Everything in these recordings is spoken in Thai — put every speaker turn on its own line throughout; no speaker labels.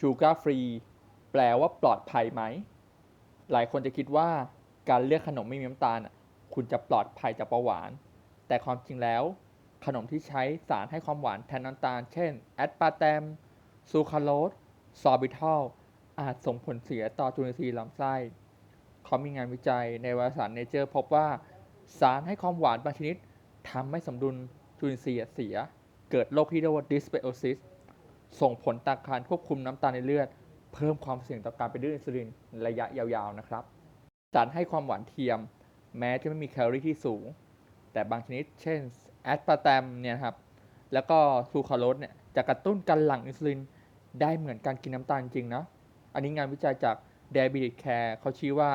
ชูการ์ฟรีแปลว่าปลอดภัยไหม หลายคนจะคิดว่าการเลือกขนมไม่มีน้ำตาลน่ะคุณจะปลอดภัยจากเบาหวาน แต่ความจริงแล้ว ขนมที่ใช้สารให้ความหวานแทนน้ำตาล เช่น แอสปาร์แตม ซูคราโลส ซอร์บิทอล อาจส่งผลเสียต่อจุลินทรีย์ลำไส้ เขามีงานวิจัยในวารสารเนเจอร์พบว่า สารให้ความหวานบางชนิดทำให้สมดุลจุลินทรีย์เสีย เกิดโรคที่เรียกว่า dysbiosis ส่งผลต่อการควบคุมน้ำตาลในเลือด เพิ่มความเสี่ยงต่อการเป็นดื้ออินซูลินระยะยาวๆนะครับ สารให้ความหวานเทียม แม้จะไม่มีแคลอรี่ที่สูง แต่บางชนิด เช่นแอสปาร์แตมเนี่ยครับแล้วก็ซูคาโลสเนี่ยจะกระตุ้นการหลั่งอินซูลินได้เหมือนการกินน้ำตาลจริงนะอันนี้งานวิจัยจาก Diabetes Care เขาชี้ว่า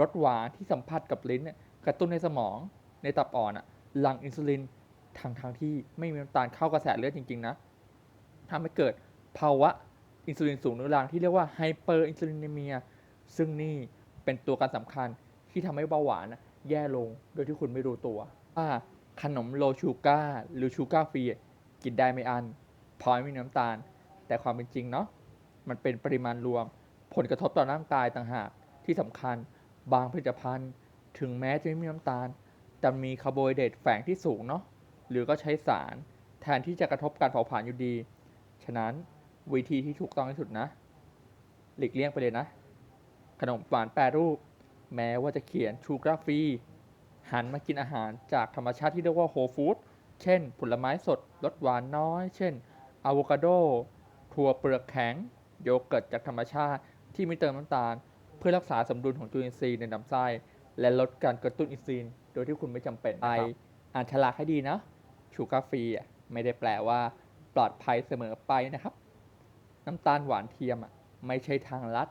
รสหวานที่สัมผัสกับลิ้นกระตุ้นในสมองในตับอ่อนหลั่งอินซูลินทางทางที่ไม่มีน้ำตาลเข้ากระแสเลือดจริง ๆ นะ ทำให้เกิดภาวะอินซูลินสูงเรื้อรังที่เรียกว่าไฮเปอร์อินซูลินเมีย ซึ่งนี่เป็นตัวการสำคัญที่ทำให้เบาหวานแย่ลงโดยที่คุณไม่รู้ตัวว่าขนมโลชูการ์หรือชูการ์ฟรีกินได้ไม่อันพราะไม่มีน้ำตาล แต่ความเป็นจริงเนาะมันเป็นปริมาณรวม ผลกระทบต่อร่างกายต่างหากที่สำคัญบางผลิตภัณฑ์ ถึงแม้จะไม่มีน้ำตาล แต่มีคาร์โบไฮเดรตแฝงที่สูงเนาะหรือก็ใช้สาร แทนที่จะกระทบการเผาผลาญอยู่ดี ฉะนั้นวิธีที่ถูกต้องที่สุดนะ หลีกเลี่ยงไปเลยนะ ขนมหวานแปรรูป แม้ว่าจะเขียนชูการ์ฟรีหันมากินอาหารจากธรรมชาติที่เรียกว่าโฮฟู้ดเช่น ผลไม้สดรสหวานน้อย เช่นอะโวคาโดถั่วเปลือกแข็ง โยเกิร์ตจากธรรมชาติที่ไม่เติมน้ำตาล เพื่อรักษาสมดุลของจุลินทรีย์ในลำไส้ และลดการกระตุ้นอินซูลินโดยที่คุณไม่จำเป็นไปอ่านฉลากให้ดีนะชูการ์ฟรีอะไม่ได้แปลว่า ปลอดภัยเสมอไปนะครับ น้ำตาลหวานเทียมอะไม่ใช่ทางลัด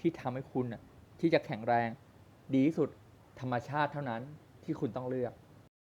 ที่ทำให้คุณอะที่จะแข็งแรง ดีที่สุดธรรมชาติเท่านั้นที่คุณต้องเลือก